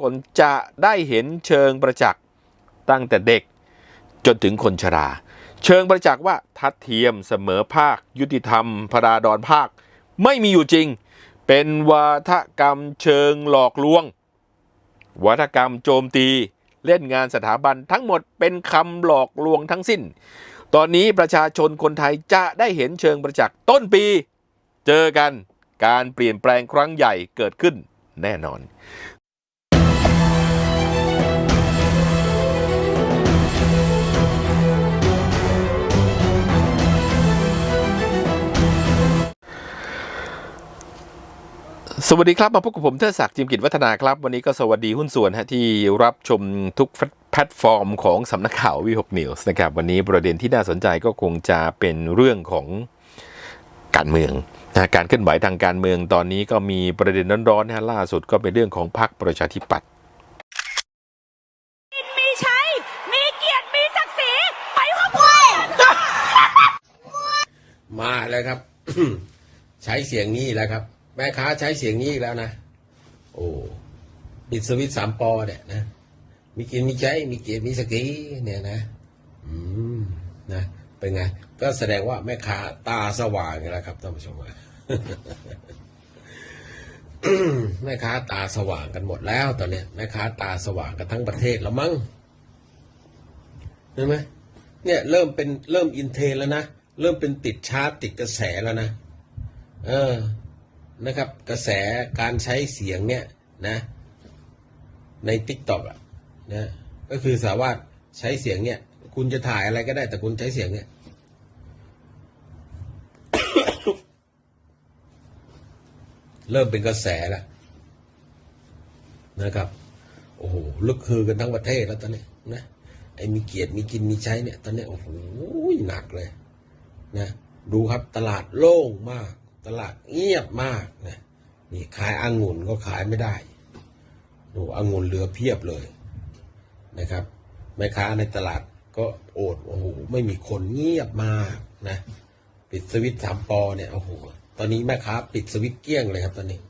คนจะได้เห็นเชิงประจักษ์ตั้งแต่เด็กจนถึงคนชรา เชิงประจักษ์ว่าทัดเทียมเสมอภาค ยุติธรรมพราดอนภาค ไม่มีอยู่จริง เป็นวาทกรรมเชิงหลอกลวงวัฒกรรมโจมตี เล่นงานสถาบันทั้งหมดเป็นคำหลอกลวงทั้งสิ้น ตอนนี้ประชาชนคนไทยจะได้เห็นเชิงประจักษ์ต้นปี เจอกันการเปลี่ยนแปลงครั้งใหญ่เกิดขึ้นแน่นอน สวัสดีครับ มาพบกับผมเทิดศักดิ์จิมกิจวัฒนาครับ วันนี้ก็สวัสดีหุ้นส่วนฮะที่รับชมทุกแพลตฟอร์มของสำนักข่าววีหกนิวส์นะครับ วันนี้ประเด็นที่น่าสนใจก็คงจะเป็นเรื่องของการเมืองนะการเคลื่อนไหวทางการเมืองตอนนี้ก็มีประเด็นร้อนๆนะฮะล่าสุดก็เป็นเรื่องของพรรคประชาธิปัตย์กินมีใช้มีเกียรติมีศักดิ์ศรีไปพร้อมๆกันมาแล้วครับ ใช้เสียงนี้แล้วครับ แม่ค้าใช้เสียงนี้อีกแล้วนะ โอ้ปิดสวิตสามปอเนี่ยนะ มีกินมีใช้มีเกียรติมีสกีเนี่ยนะ อืมนะเป็นไง ก็แสดงว่าแม่ค้าตาสว่างแล้วครับท่านผู้ชมแม่ค้าตาสว่างกันหมดแล้วตอนนี้แม่ค้าตาสว่างกันทั้งประเทศแล้วมั้งเห็นไหมเนี่ยเริ่มเป็นเริ่มอินเทรนด์แล้วนะ เริ่มเป็นติดชาร์ตติดกระแสแล้วนะ เออ นะครับกระแสการใช้เสียงเนี่ยนะในทิกตอกอะนะก็คือสามารถใช้เสียงเนี่ย คุณจะถ่ายอะไรก็ได้แต่คุณใช้เสียงเนี่ย เริ่มเป็นกระแสแล้วนะครับ โอ้โหลึกคือกันทั้งประเทศแล้วตอนนี้นะไอ้มีเกียรติมีกินมีใช้เนี่ย ตอนนี้โอ้โหหนักเลย นะ ดูครับตลาดโล่งมาก ตลาดเงียบมากนะนี่ขายองุ่นก็ขายไม่ได้ดูองุ่นเหลือเพียบเลยนะครับแม่ค้าในตลาดก็โอดโอ้โหไม่มีคนเงียบมากนะปิดสวิตช์สามปอเนี่ยโอ้โหตอนนี้แม่ค้าปิดสวิตเกี้ยงเลยครับตอนนี้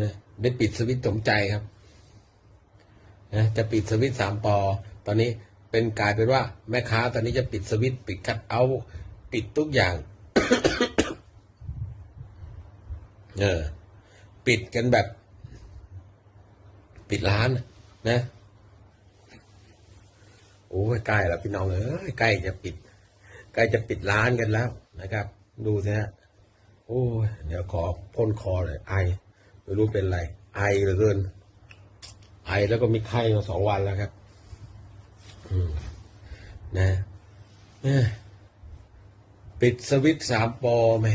นะได้ปิดสวิตสมใจครับนะจะปิดสวิตสามปอ ตอนนี้เป็นกลายเป็นว่า แม่ค้าตอนนี้จะปิดสวิตปิดคัดเอาปิดทุกอย่าง เออ ปิดกันแบบ ปิดร้านนะโอ้ยใกล้แล้วพี่น้องเอ้ยใกล้จะปิด ใกล้จะปิดร้านกันแล้วนะครับ ดูสิฮะโอ้ยเดี๋ยวขอพ่นคอเลยไอไม่รู้เป็นไร ไอเหลือเกิน ไอแล้วก็มีไข้มาสองวันแล้วครับ อืมนะปิดสวิตช์สามปอแม่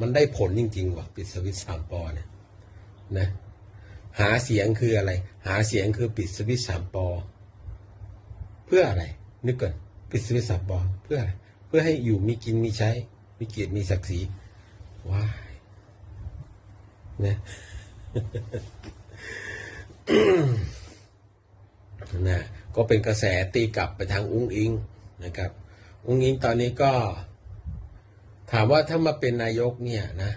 มันได้ผลจริงๆว่ะปิดสวิตช์สามปอเนี่ยนะหาเสียงคืออะไร หาเสียงคือปิดสวิตช์สามปอ เพื่ออะไร นึกก่อนปิดสวิตช์สามปอ เพื่ออะไรเพื่อให้อยู่มีกินมีใช้ มีเกียรติมีศักดิ์ศรีว้ายนะนะก็เป็นกระแสตีกลับไปทางอุ้งอิงนะครับ อุ้งอิงตอนนี้ก็ ถามว่าถ้ามาเป็นนายกเนี่ยนะ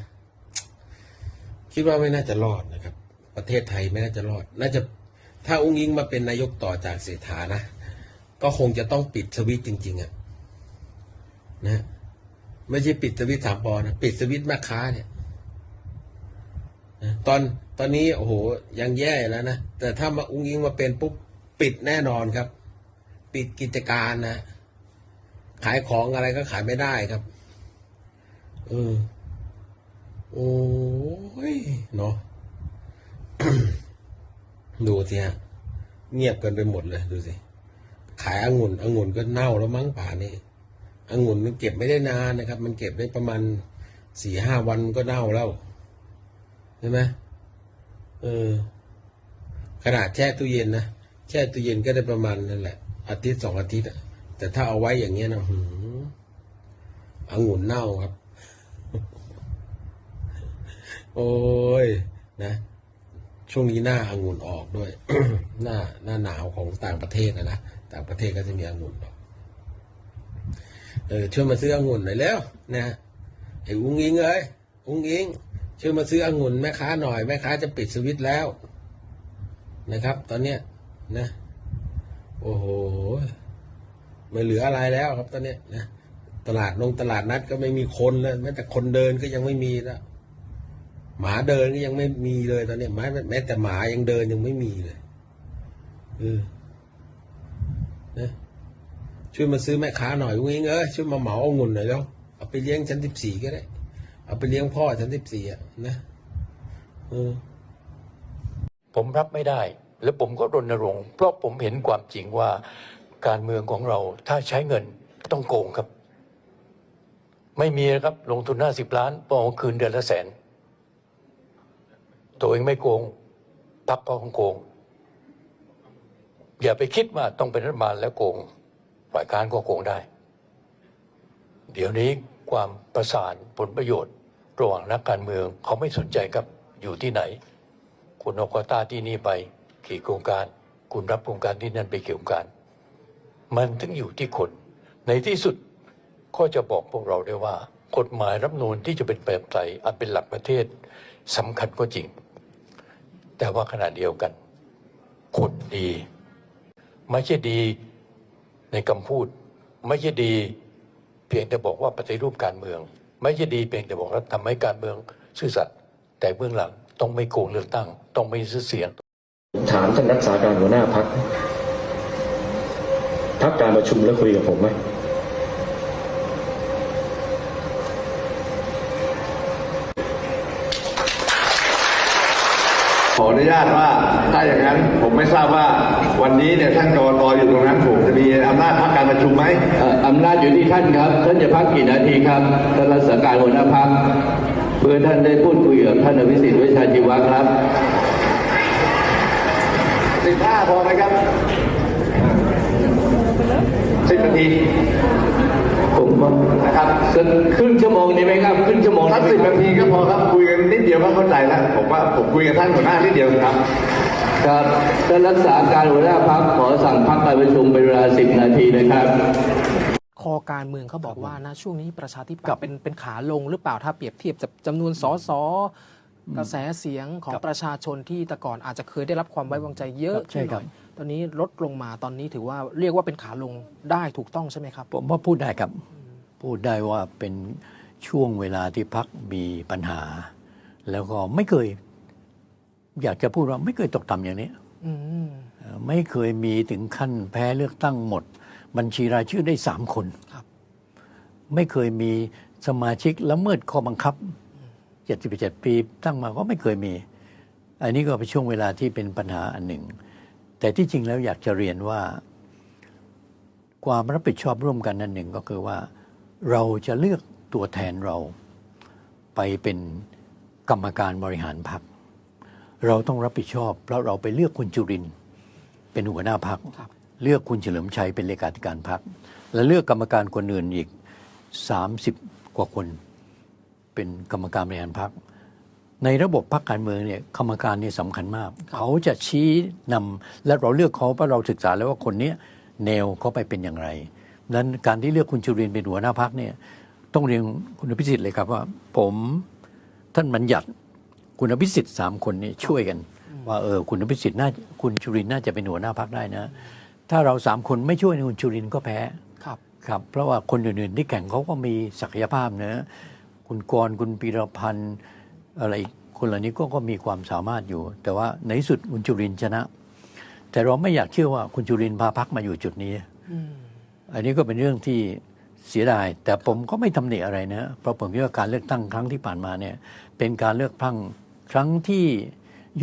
คิดว่าไม่น่าจะรอดนะครับ ประเทศไทยไม่น่าจะรอด น่าจะถ้าอุ้งอิงมาเป็นนายกต่อจากเศรษฐานะ ก็คงจะต้องปิดสวิตจริง ๆอะนะไม่ใช่ปิดสวิตสามปอนะปิดสวิตแม่ค้าเนี่ยตอนตอนนี้โอ้โหยังแย่แล้วนะแต่ถ้ามาอุ้งอิงมาเป็นปุ๊บปิดแน่นอนครับ ปิดกิจการนะ ขายของอะไรก็ขายไม่ได้ครับ เออ โอ้ย เนาะ ดูสิฮะ เงียบกันไปหมดเลย ดูสิ ขายองุ่นองุ่นก็เน่าแล้วมั้งป่านี้องุ่นมันเก็บไม่ได้นานนะครับ มันเก็บได้ประมาณสี่ห้าวันก็เน่าแล้วใช่ไหมเออ ขนาดแช่ตู้เย็นนะ แช่ตู้เย็นก็ได้ประมาณนั่นแหละ อาทิตย์สองอาทิตย์อะแต่ถ้าเอาไว้อย่างเงี้ยนะหืมองุ่นเน่าครับ โอ้ยนะ ช่วงนี้หน้าอางุ่นออกด้วย หน้าหน้าหนาวของต่างประเทศนะนะต่างประเทศก็จะมีองุ่นออกเออช่วยมาซื้อองุ่นหน่อยแล้วนะไอ้อุ้งอิงเอ้ยอุ้งอิงช่วยมาซื้อองุ่นแม่ค้าหน่อยแม่ค้าจะปิดสวิตช์แล้ว นะครับ ตอนเนี้ยนะ โอ้โหไม่เหลืออะไรแล้วครับตอนเนี้ยนะตลาดลงตลาดนัดก็ไม่มีคนเลยแม้แต่คนเดินก็ยังไม่มีแล้ว หมาเดินก็ยังไม่มีเลยตอนนี้แม้แม้แต่หมายังเดินยังไม่มีเลยเออนะช่วยมาซื้อแม่ค้าหน่อยวิ่งเอ้ยช่วยมาเหมาเอางุ่นหน่อยแล้วเอาไปเลี้ยงชั้นสิบสี่ก็ได้ เอาไปเลี้ยงพ่อชั้นสิบสี่อะนะเออผมรับไม่ได้ และผมก็รณรงค์เพราะผมเห็นความจริงว่าการเมืองของเราถ้าใช้เงินต้องโกงครับ ไม่มีครับลงทุนห้าสิบล้านพอเอาคืนเดือนละแสน ตัวเองไม่โกงพักก็ของโกง อย่าไปคิดว่าต้องเป็นรัฐบาลแล้วโกงฝ่ายค้านก็โกงได้ เดี๋ยวนี้ความประสานผลประโยชน์ระหว่างนักการเมืองเขาไม่สนใจครับอยู่ที่ไหน คุณเอาควต้าที่นี่ไปกี่โครงการ คุณรับโครงการที่นั่นไปเกี่โครงการมันถึงอยู่ที่คน ในที่สุดก็จะบอกพวกเราได้ว่า กฎหมายรับนูนที่จะเป็นแบบไทยอันเป็นหลักประเทศสำคัญก็จริง แต่ว่าขณะเดียวกันคนดี ไม่ใช่ดีในคำพูด ไม่ใช่ดี เพียงแต่บอกว่าปฏิรูปการเมือง ไม่ใช่ดีเพียงแต่บอกว่าทำให้การเมืองซื่อสัตย์แต่เบื้องหลังต้องไม่โกงเลือกตั้ง ต้องไม่ซื้อเสียง ถามท่านรักษาการหัวหน้าพักพักการประชุมแล้วคุยกับผมไหม ออนุญาตว่า ถ้าอย่างนั้นผมไม่ทราบว่าวันนี้เนี่ยท่านกรตอยู่ตรงนั้นผมจะมีอำนาจพักการประชุมไหมเอ่ออำนาจอยู่ที่ท่านครับ ท่านจะพักกี่นาทีครับท่านรักษาการหัวหน้าพักเพื่อท่านได้พูดคุยกับท่านอภิสิทธิ์เวชชาชีวะครับสิบห้าพอไหมครับสิบนาที ผมว่านะครับสักครึ่งชั่วโมงนี้ไหมครับครึ่งชั่วโมงถ้าสิบนาทีก็พอครับคุยกันนิดเดียวก็เข้าใจแล้วผมว่าผมคุยกับท่านหัวหน้านิดเดียวครับครับท่านรักษาการหัวหน้าพักขอสั่งพักการประชุมเป็นเวลาสิบนาทีนะครับคอการเมืองเขาบอกว่านะช่วงนี้ประชาธิปัตย์เป็นเป็นขาลงหรือเปล่าถ้าเปรียบเทียบกับจำนวนสสกระแสเสียงของประชาชนที่แต่ก่อนอาจจะเคยได้รับความไว้วางใจเยอะครับใช่ขึ้นหครัน่บอย ตอนนี้ลดลงมาตอนนี้ถือว่าเรียกว่าเป็นขาลงได้ถูกต้องใช่ไหมครับ ผมว่าพูดได้ครับ พูดได้ว่าเป็นช่วงเวลาที่พักมีปัญหา แล้วก็ไม่เคย อยากจะพูดว่าไม่เคยตกต่ำอย่างนี้อืมเอ่อไม่เคยมีถึงขั้นแพ้เลือกตั้งหมด บัญชีรายชื่อได้สามคนครับไม่เคยมีสมาชิกละเมิดข้อบังคับ 77 ปีตั้งมาก็ไม่เคยมี อันนี้ก็เป็นช่วงเวลาที่เป็นปัญหาอันหนึ่ง แต่ที่จริงแล้วอยากจะเรียนว่า ความรับผิดชอบร่วมกันนั่นหนึ่งก็คือว่า เราจะเลือกตัวแทนเราไปเป็นกรรมการบริหารพรรคเราต้องรับผิดชอบ เพราะเราไปเลือกคุณจุรินทร์เป็นหัวหน้าพรรคครับเลือกคุณเฉลิมชัยเป็นเลขาธิการพรรคและเลือกกรรมการคนอื่นอีก 30 กว่าคน เป็นกรรมการบริหารพรรค ในระบบพรรคการเมืองเนี่ยกรรมการเนี่ยสำคัญมาก เขาจะชี้นำและเราเลือกเขาเพราะเราศึกษาแล้วว่าคนเนี้ยแนวเขาไปเป็นอย่างไรดังนั้นการที่เลือกคุณจุรินทร์เป็นหัวหน้าพรรคเนี่ยต้องเรียนคุณอภิสิทธิ์เลยครับว่า ผมท่านบัญญัติคุณอภิสิทธิ์สามคนนี้ช่วยกัน ว่าเออคุณอภิสิทธิ์น่าคุณจุรินทร์น่าจะเป็นหัวหน้าพรรคได้นะ ถ้าเราสามคนไม่ช่วยคุณจุรินทร์ก็แพ้ครับครับ เพราะว่าคนอื่นๆที่แข่งเขาก็มีศักยภาพเนะคุณกรณ์คุณปีรพันธ์อะไรอีก คนเหล่านี้ก็ก็มีความสามารถอยู่ แต่ว่าในที่สุดคุณจุรินทร์ชนะ แต่เราไม่อยากเชื่อว่าคุณจุรินทร์พาพักมาอยู่จุดนี้อืมอันนี้ก็เป็นเรื่องที่เสียดาย แต่ผมก็ไม่ทำหนิอะไรนะเพราะผมคิดว่าการเลือกตั้งครั้งที่ผ่านมาเนี่ยเป็นการเลือกตั้งครั้งที่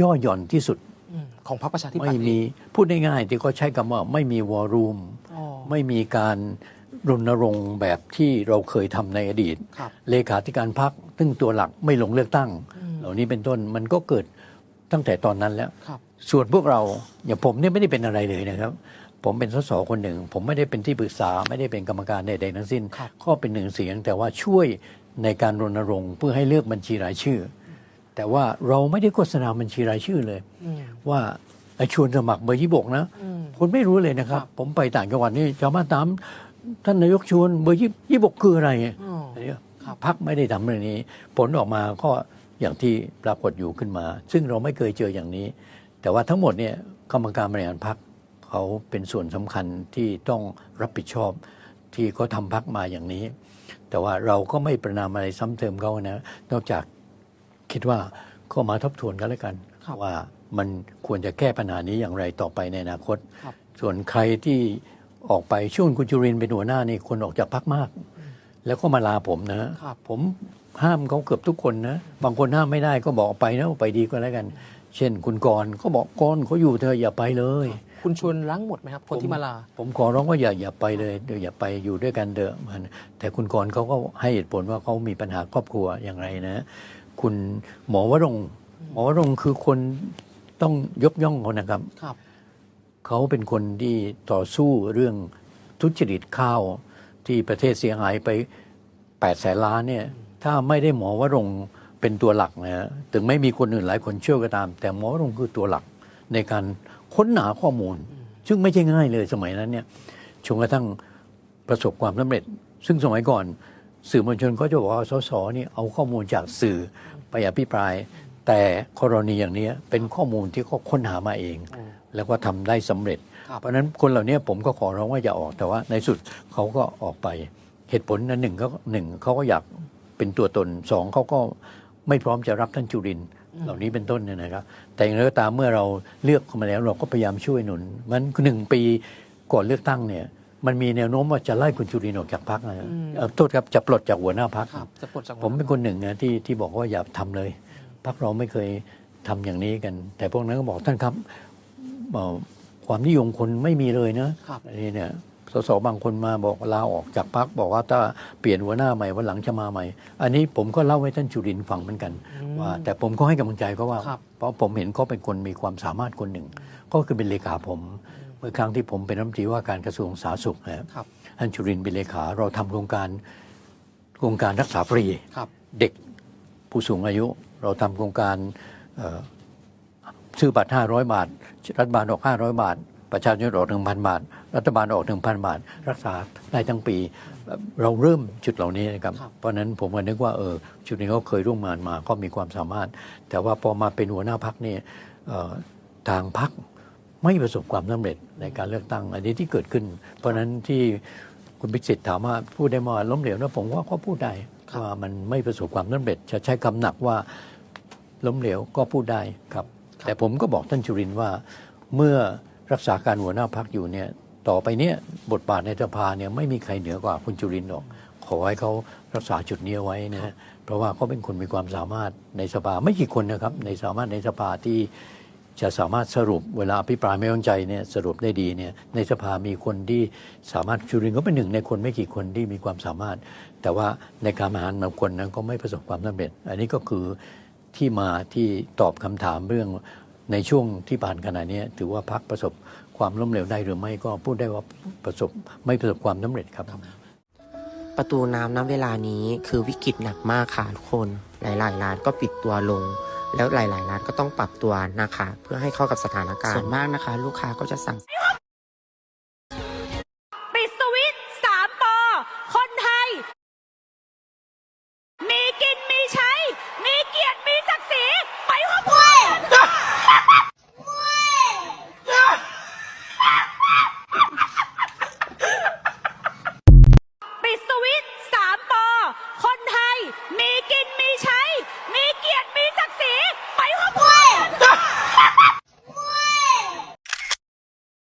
ย่อหย่อนที่สุดอืมของพรรคประชาธิปัตไม่ย์มีพูดง่ายๆที่เขาใช้คำว่าไม่มีวอรูมอ๋อไม่มีการ รณรงค์แบบที่เราเคยทำในอดีตครับเลขาธิการพักซึ่งตัวหลักไม่ลงเลือกตั้งอืมเหล่านี้เป็นต้นมันก็เกิดตั้งแต่ตอนนั้นแล้วครับส่วนพวกเราอย่างผมเนี่ยไม่ได้เป็นอะไรเลยนะครับ ผมเป็นสสคนหนึ่ง ผมไม่ได้เป็นที่ปรึกษาไม่ได้เป็นกรรมการใดๆทั้งสิ้นครับก็เป็นหนึ่งเสียง แต่ว่าช่วยในการรณรงค์เพื่อให้เลือกบัญชีรายชื่อ แต่ว่าเราไม่ได้โฆษณาบัญชีรายชื่อเลยอืมว่าไอ้ชวนสมัครเบอร์ยี่บกนะอืมคนไม่รู้เลยนะครับครับ ผมไปต่างจังหวัดนี่ชาวบ้านถาม ท่านนายกชวนเบอร์ยี่ยี่บกคืออะไรอ๋ออันนี้ครับพักไม่ได้ทำเรื่องนี้ ผลออกมาก็อย่างที่ปรากฏอยู่ขึ้นมา ซึ่งเราไม่เคยเจออย่างนี้ แต่ว่าทั้งหมดเนี่ยกรรมการบริหารพรรคเขาเป็นส่วนสำคัญที่ต้องรับผิดชอบที่เขาทำพรรคมาอย่างนี้ แต่ว่าเราก็ไม่ประนามอะไรซ้ำเติมเขานะนอกจากคิดว่าก็มาทบทวนกันแล้วกันครับว่ามันควรจะแก้ปัญหานี้อย่างไรต่อไปในอนาคตครับส่วนใครที่ ออกไปช่วงคุณจุรินทร์เป็นหัวหน้านี่คนออกจากพักมาก แล้วก็มาลาผมนะครับผมห้ามเขาเกือบทุกคนนะ บางคนห้ามไม่ได้ก็บอกไปนะไปดีก็แล้วกัน เช่น คุณกรณ์เขาบอกกรณ์เขาอยู่เธอะอย่าไปเลย คุณชวนล้างหมดไหมครับ คนที่มาลา ผมขอร้องว่าอย่าอย่าไปเลยเดี๋ยวอย่าไปอยู่ด้วยกันเถอะมันแต่คุณกรณ์เขาก็ให้เหตุผลว่าเขามีปัญหาครอบครัวอย่างไรนะ คุณหมอวรงค์หมอวรงค์คือคนต้องยกย่องเขานะครับ ครับ เขาเป็นคนที่ต่อสู้เรื่องทุจริตข้าวที่ประเทศเสียหายไป8ปดแสนล้านเนี่ยถ้าไม่ได้หมอวรงเป็นตัวหลักนะฮะถึงไม่มีคนอื่นหลายคนเชื่อก็ตาม แต่หมอวรงคือตัวหลักในการค้นหาข้อมูล ซึ่งไม่ใช่ง่ายเลยสมัยนั้นเนี่ยจนกระทั่งประสบความสำเร็จ ซึ่งสมัยก่อน สื่อมวลชนก็จะบอกว่าสสนี่เอาข้อมูลจากสื่อไปอภิปราย แต่กรณีอย่างนี้เป็นข้อมูลที่เขาค้นหามาเอง แล้วก็ทำได้สำเร็จครับเพราะฉะนั้นคนเหล่านี้ผมก็ขอร้องว่าอย่าออกแต่ว่าในสุดเขาก็ออกไปเหตุผลนั้นหนึ่งก็หนึ่งเขาก็อยากเป็นตัวตนสองเขาก็ไม่พร้อมจะรับท่านจุรินทร์เหล่านี้เป็นต้นเนี่ยนะครับ แต่อย่างไรก็ตามเมื่อเราเลือกเข้ามาแล้วเราก็พยายามช่วยหนุนมันหนึ่งปีก่อนเลือกตั้งเนี่ยมันมีแนวโน้มว่าจะไล่คุณจุรินทร์ออกจากพรรคนะฮะอืมเอ่อโทษครับจะปลดจากหัวหน้าพรรคครับจะปลดจากผมเป็นคนหนึ่งนะที่ที่บอกว่าอย่าทำเลย พรรคเราไม่เคยทำอย่างนี้กัน แต่พวกนั้นก็บอกท่านครับเอ่อความนิยมคนไม่มีเลยนะครับอันนี้เนี่ยสสบางคนมาบอกลาออกจากพรรคบอกว่าถ้าเปลี่ยนหัวหน้าใหม่วันหลังจะมาใหม่ อันนี้ผมก็เล่าให้ท่านจุรินทร์ฟังเหมือนกันว่า แต่ผมก็ให้กำลังใจเขาว่าครับเพราะผมเห็นเขาเป็นคนมีความสามารถคนหนึ่ง ก็คือเป็นเลขาผม เมื่อครั้งที่ผมเป็นรัฐมนตรีว่าการกระทรวงสาธารณสุขนะครับครับท่านจุรินทร์เป็นเลขาเราทำโครงการโครงการรักษาฟรีครับเด็ก ผู้สูงอายุ เราทำโครงการเอ่อซื้อบัตร 500 บาท รัฐบาลออก 500 บาท ประชาชนออก 1,000 บาท รัฐบาลออก 1,000 บาท รักษาได้ทั้งปีเอ่อเราเริ่มจุดเหล่านี้นะครับครับเพราะฉะนั้นผมก็นึกว่าเออจุดนี้เขาเคยร่วมงานมาก็มีความสามารถ แต่ว่าพอมาเป็นหัวหน้าพักเนี่ยเอ่อทางพักไม่ประสบความสำเร็จในการเลือกตั้งอันนี้ที่เกิดขึ้น เพราะฉะนั้นที่คุณพิสิทธิ์ถามว่าพูดได้มาล้มเหลวนะผมว่าก็พูดได้ครับ ว่ามันไม่ประสบความสำเร็จ จะใช้คำหนักว่าล้มเหลวก็พูดได้ครับ แต่ผมก็บอกท่านจุรินทร์ว่า เมื่อรักษาการหัวหน้าพักอยู่เนี่ยต่อไปเนี่ยบทบาทในสภาเนี่ยไม่มีใครเหนือกว่าคุณจุรินทร์หรอก ขอให้เขารักษาจุดนี้เอาไว้นะฮะเพราะว่าเขาเป็นคนมีความสามารถในสภาไม่กี่คนนะครับ ในสามารถในสภาที่ จะสามารถสรุปเวลาอภิปรายไม่ไว้วางใจเนี่ยสรุปได้ดีเนี่ยในสภามีคนที่สามารถจุรินก็เป็นหนึ่งในคนไม่กี่คนที่มีความสามารถ แต่ว่าในการบริหารบางคนนั้นก็ไม่ประสบความสำเร็จ อันนี้ก็คือที่มาที่ตอบคำถามเรื่องในช่วงที่ผ่านขณะนี้ถือว่าพักประสบความล้มเหลวได้หรือไม่ก็พูดได้ว่าประสบไม่ประสบความสำเร็จครับ ประตูน้ำณเวลานี้คือวิกฤตหนักมากค่ะทุกคน หลายๆร้านก็ปิดตัวลง แล้วหลาย ๆ ร้านก็ต้องปรับตัวนะคะ เพื่อให้เข้ากับสถานการณ์ส่วนมากนะคะ ลูกค้าก็จะสั่ง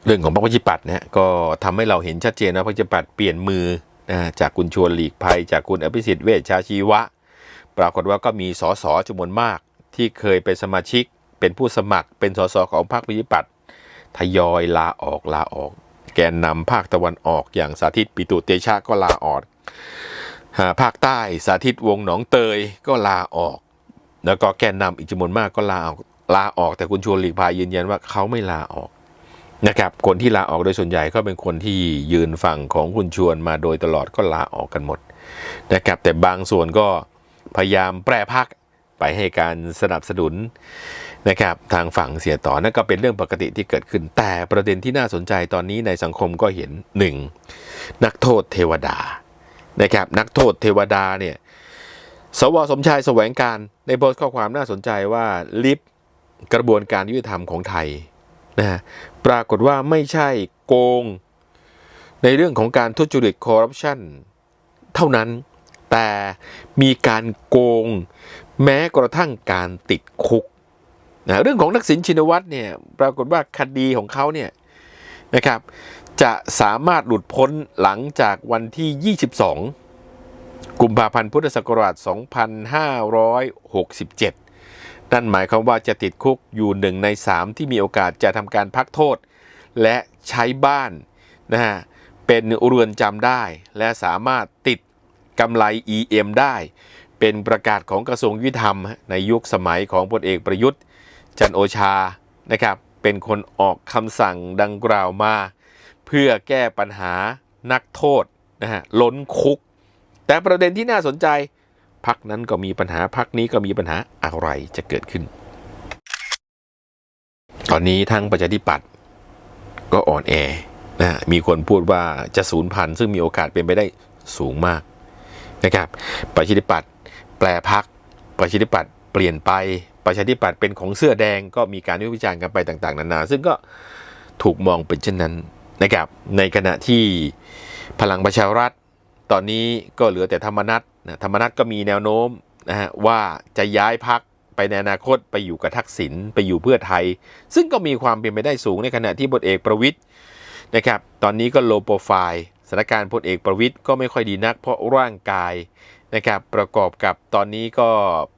เรื่องของพรรคประชาธิปัตย์เนี่ยก็ทำให้เราเห็นชัดเจนนะพรรคประชาธิปัตย์เปลี่ยนมือนะจากคุณชวนหลีกภัย จากคุณอภิสิทธิ์เวชชาชีวะ ปรากฏว่าก็มีสสจำนวนมากที่เคยเป็นสมาชิก เป็นผู้สมัครเป็นสสของพรรคประชาธิปัตย์ทยอยลาออกลาออก แกนนำภาคตะวันออกอย่างสาธิตปิตุเตชะก็ลาออกภาคใต้สาธิตวงหนองเตยก็ลาออก แล้วก็แกนนำอีกจำนวนมากก็ลาออกลาออกแต่คุณชวนหลีกภัยยืนยันว่าเขาไม่ลาออก นะครับคนที่ลาออกโดยส่วนใหญ่ก็เป็นคนที่ยืนฝั่งของคุณชวนมาโดยตลอดก็ลาออกกันหมดนะครับแต่บางส่วนก็พยายามแปรพักไปให้การสนับสนุนนะครับทางฝั่งเสียต่อนั่นก็เป็นเรื่องปกติที่เกิดขึ้น แต่ประเด็นที่น่าสนใจตอนนี้ในสังคมก็เห็นหนึ่งนักโทษเทวดานะครับนักโทษเทวดาเนี่ยสวสมชายแสวงการในโพสต์ข้อความน่าสนใจว่าลิฟกระบวนการยุติธรรมของไทย นะปรากฏว่าไม่ใช่โกง ในเรื่องของการทุจริตคอร์รัปชันเท่านั้น แต่มีการโกง แม้กระทั่งการติดคุกนะเรื่องของนักสินชินวัตรเนี่ยปรากฏว่าคดีของเขาเนี่ยนะครับจะสามารถหลุดพ้นหลังจากวันที่ 22 กุมภาพันธ์พุทธศักราช 2567 นั่นหมายความว่าจะติดคุกอยู่หนึ่งในสามที่มีโอกาสจะทำการพักโทษ และใช้บ้านนะฮะเป็นเรือนจำได้ และสามารถติดกำไร EM ได้ เป็นประกาศของกระทรวงยุติธรรม ในยุคสมัยของพลเอกประยุทธ์ จันโอชานะครับเป็นคนออกคำสั่งดังกล่าวมา เพื่อแก้ปัญหานักโทษนะฮะล้นคุก แต่ประเด็นที่น่าสนใจ พักนั้นก็มีปัญหาพักนี้ก็มีปัญหาอะไรจะเกิดขึ้น ตอนนี้ทั้งประชาธิปัตย์ก็อ่อนแอนะฮะมีคนพูดว่าจะสูญพันธุ์ซึ่งมีโอกาสเป็นไปได้สูงมากนะครับ ประชาธิปัตย์แปลพักประชาธิปัตย์เปลี่ยนไปประชาธิปัตย์เป็นของเสื้อแดงก็มีการวิพากษ์วิจารณ์กันไปต่างๆ นานา ซึ่งก็ถูกมองเป็นเช่นนั้นนะครับในขณะที่พลังประชารัฐ ตอนนี้ก็เหลือแต่ธรรมนัต นะธรรมนัตก็มีแนวโน้มนะฮะว่าจะย้ายพักไปในอนาคตไปอยู่กับทักษิณไปอยู่เพื่อไทย ซึ่งก็มีความเป็นไปได้สูงในขณะที่พลเอกประวิทย์นะครับตอนนี้ก็โลโปรไฟล์สถานการณ์พลเอกประวิทย์ก็ไม่ค่อยดีนักเพราะร่างกายนะครับประกอบกับตอนนี้ก็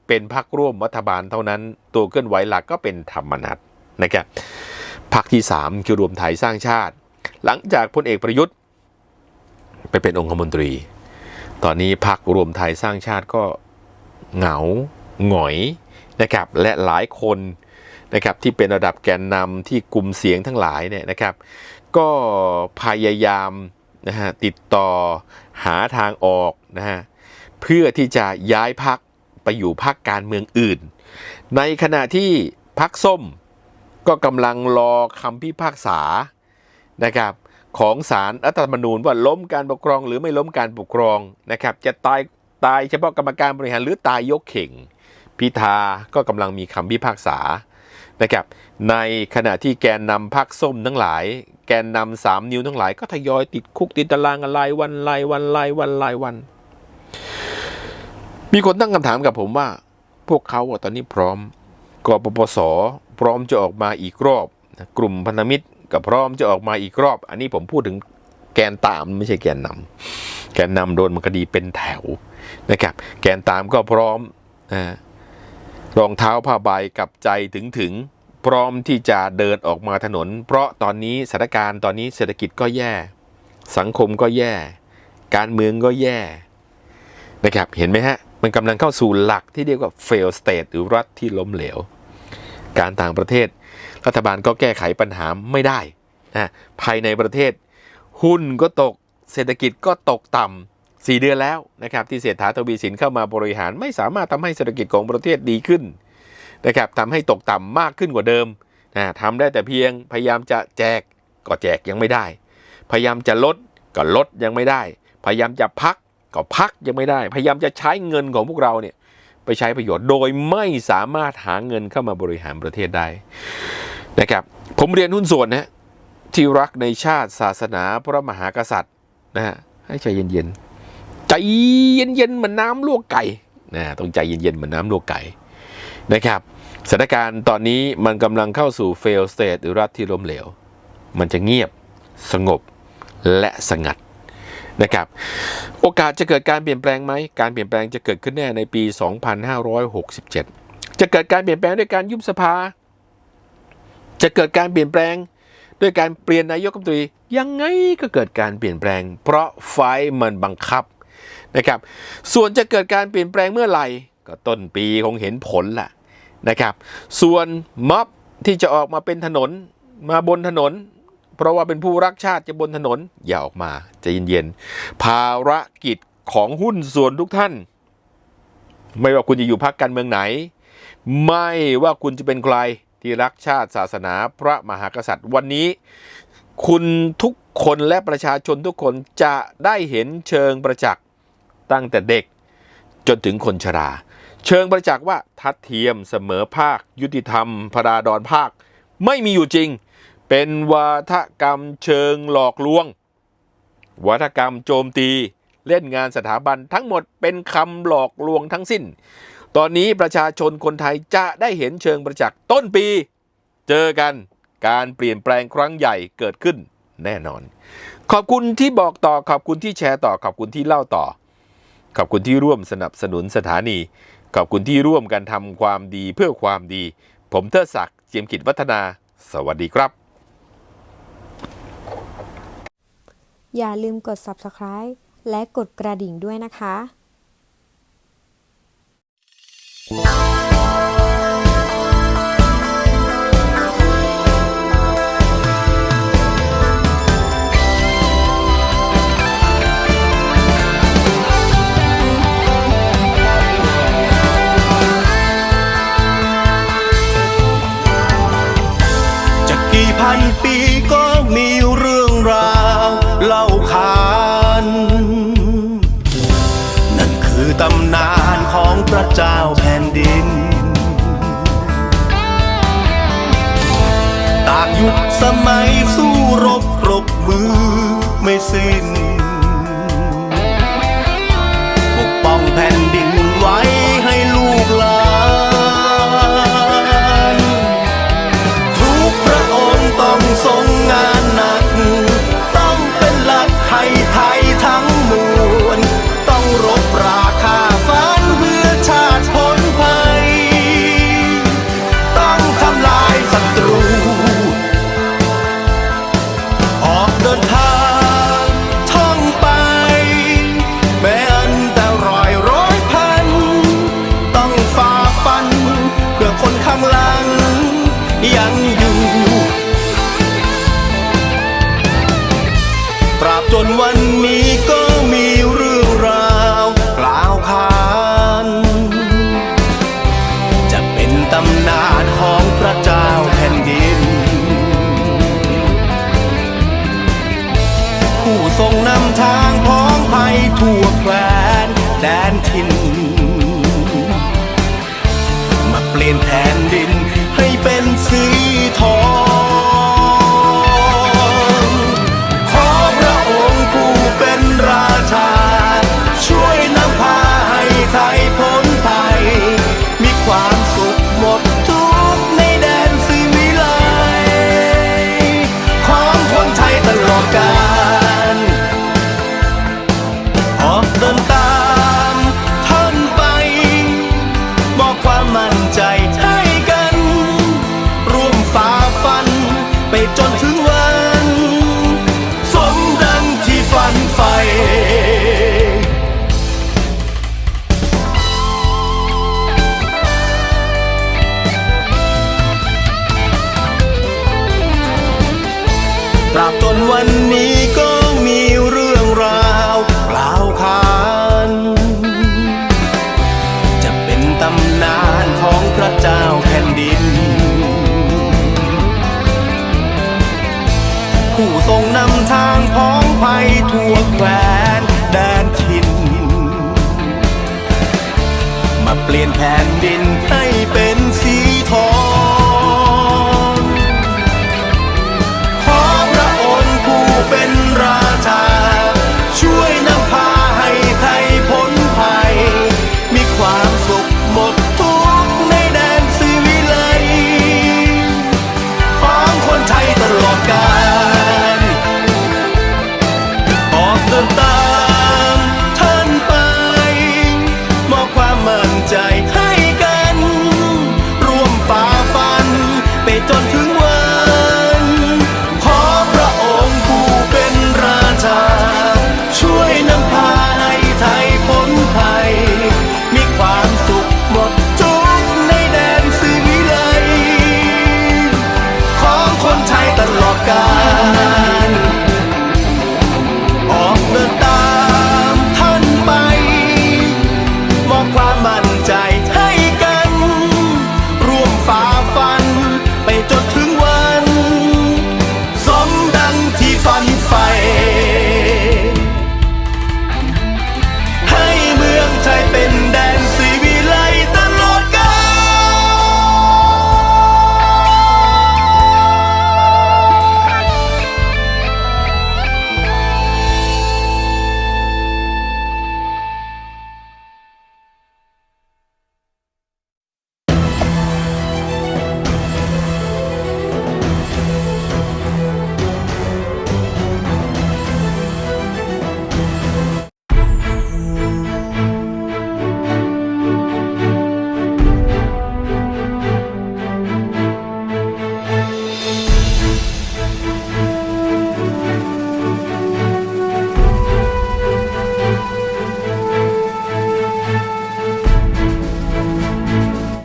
เป็นพักร่วมรัฐบาลเท่านั้น ตัวเคลื่อนไหวหลักก็เป็นธรรมนัตนะครับพักที่ 3 คือรวมไทยสร้างชาติ หลังจากพลเอกประยุทธ์ไปเป็นองคมนตรี ตอนนี้พักรวมไทยสร้างชาติก็เหงาหงอยนะครับและหลายคนนะครับที่เป็นระดับแกนนำที่กลุ่มเสียงทั้งหลายเนี่ยนะครับ ก็พยายามนะฮะติดต่อหาทางออกนะฮะเพื่อที่จะย้ายพักไปอยู่พักการเมืองอื่น ในขณะที่พักส้มก็กำลังรอคำพิพากษานะครับ ของศาลรัฐธรรมนูญว่าล้มการปกครองหรือไม่ล้มการปกครองนะครับ จะตายตายเฉพาะกรรมการบริหารหรือตายยกเข่ง พิธาก็กำลังมีคำพิพากษานะครับ ในขณะที่แกนนำพักส้มทั้งหลาย แกนนำสามนิ้วทั้งหลาย ก็ทยอยติดคุกติดตารางกันรายวันรายวันรายวันรายวัน มีคนตั้งคำถามกับผมว่า พวกเขาตอนนี้พร้อมกปปสพร้อมจะออกมาอีกรอบกลุ่มพันธมิตร ก็พร้อมจะออกมาอีกรอบ อันนี้ผมพูดถึงแกนตามไม่ใช่แกนนำแกนนำโดนมันคดีเป็นแถวนะครับ แกนตามก็พร้อมรองเท้าผ้าใบกับใจถึงถึงพร้อมที่จะเดินออกมาถนน เพราะตอนนี้สถานการณ์ตอนนี้เศรษฐกิจก็แย่ สังคมก็แย่ การเมืองก็แย่นะครับเห็นไหมฮะ มันกำลังเข้าสู่หลักที่เรียกว่า fail state หรือรัฐที่ล้มเหลว การต่างประเทศ รัฐบาลก็แก้ไขปัญหาไม่ได้นะภายในประเทศ หุ้นก็ตกเศรษฐกิจก็ตกต่ำสี่เดือนแล้วนะครับที่เศรษฐาทวีสินเข้ามาบริหารไม่สามารถทำให้เศรษฐกิจของประเทศดีขึ้นนะครับทำให้ตกต่ำมากขึ้นกว่าเดิมนะทำได้แต่เพียงพยายามจะแจกก็แจกยังไม่ได้ พยายามจะลดก็ลดยังไม่ได้ พยายามจะพักก็พักยังไม่ได้ พยายามจะใช้เงินของพวกเราเนี่ยไปใช้ประโยชน์โดยไม่สามารถหาเงินเข้ามาบริหารประเทศได้ นะครับผมเรียนหุ้นส่วนนะที่รักในชาติศาสนาพระมหากษัตริย์นะฮะให้ใจเย็นๆใจเย็นๆเหมือนน้ำลวกไก่นะต้องใจเย็นๆเหมือนน้ำลวกไก่นะครับสถานการณ์ตอนนี้มันกำลังเข้าสู่ fail state หรือรัฐที่ล้มเหลว มันจะเงียบสงบและสงัดนะครับโอกาสจะเกิดการเปลี่ยนแปลงไหมการเปลี่ยนแปลงจะเกิดขึ้นแน่ในปี 2567 จะเกิดการเปลี่ยนแปลงด้วยการยุบสภา จะเกิดการเปลี่ยนแปลง ด้วยการเปลี่ยนนายกรัฐมนตรียังไงก็เกิดการเปลี่ยนแปลง เพราะไฟมันบังคับนะครับ ส่วนจะเกิดการเปลี่ยนแปลงเมื่อไหร่ ก็ต้นปีคงเห็นผลล่ะนะครับ ส่วนม็อบที่จะออกมาเป็นถนนมาบนถนน เพราะว่าเป็นผู้รักชาติจะบนถนนอย่าออกมาจะเย็นๆภารกิจของหุ้นส่วนทุกท่าน ไม่ว่าคุณจะอยู่พรรคการเมืองไหน ไม่ว่าคุณจะเป็นใคร ที่รักชาติศาสนาพระมหากษัตริย์ วันนี้ คุณทุกคนและประชาชนทุกคนจะได้เห็นเชิงประจักษ์ตั้งแต่เด็กจนถึงคนชรา เชิงประจักษ์ว่าทัดเทียมเสมอภาค ยุติธรรมพราดอนภาค ไม่มีอยู่จริง เป็นวาทกรรมเชิงหลอกลวงวัฒกรรมโจมตี เล่นงานสถาบันทั้งหมดเป็นคำหลอกลวงทั้งสิ้น ตอนนี้ประชาชนคนไทยจะได้เห็นเชิงประจักษ์ต้นปี เจอกันการเปลี่ยนแปลงครั้งใหญ่เกิดขึ้นแน่นอน ขอบคุณที่บอกต่อขอบคุณที่แชร์ต่อขอบคุณที่เล่าต่อ ขอบคุณที่ร่วมสนับสนุนสถานี ขอบคุณที่ร่วมกันทำความดีเพื่อความดี ผมเทิดศักดิ์เจียมกิจวัฒนา สวัสดีครับ อย่าลืมกด subscribe และกดกระดิ่งด้วยนะคะ จ สมัยสู้รบปรบมือไม่สิ้น ตราบจนวันนี้ก็มีเรื่องราวกล่าวขานจะเป็นตำนานของพระเจ้าแผ่นดิน ผู้ทรงนำทางพ้องภัยทั่วแคว้นแดนทินมาเปลี่ยนแผ่นดินให้